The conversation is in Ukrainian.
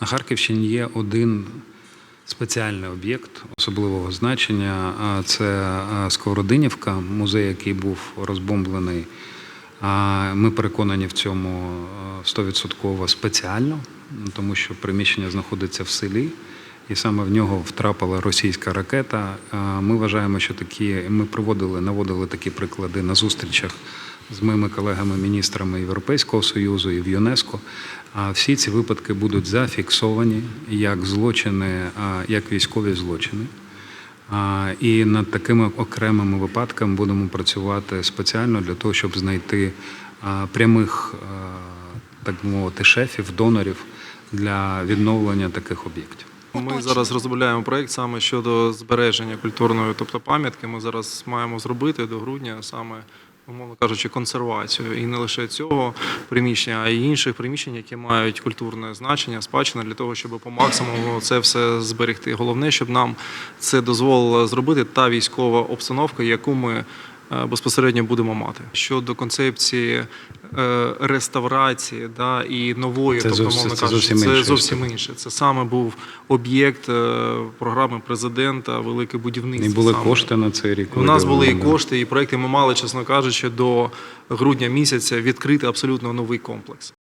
На Харківщині є один спеціальний об'єкт особливого значення. Це Сковородинівка, музей, який був розбомблений. А Ми переконані в цьому а, 100% спеціально, тому що приміщення знаходиться в селі. І саме в нього втрапила російська ракета. Ми вважаємо, що такі ми проводили, наводили такі приклади на зустрічах з моїми колегами-міністрами Європейського Союзу і в ЮНЕСКО. А всі ці випадки будуть зафіксовані як злочини, як військові злочини. І над такими окремими випадками будемо працювати спеціально для того, щоб знайти прямих, так мовити, шефів, донорів для відновлення таких об'єктів. Ми зараз розробляємо проєкт саме щодо збереження культурної, тобто пам'ятки. Ми зараз маємо зробити до грудня саме, умовно кажучи, консервацію. І не лише цього приміщення, а й інших приміщень, які мають культурне значення, спадщина для того, щоб по максимуму це все зберегти. Головне, щоб нам це дозволило зробити та військова обстановка, яку ми безпосередньо будемо мати. Щодо концепції е, реставрації да, і нової, Це тобто, зовсім- мовно це кажучи, зовсім це зовсім інше. Це саме був об'єкт е, програми президента Велике І будівництво. були саме. кошти на цей рік. У нас були і кошти, і проекти. Ми мали, чесно кажучи, до грудня місяця відкрити абсолютно новий комплекс.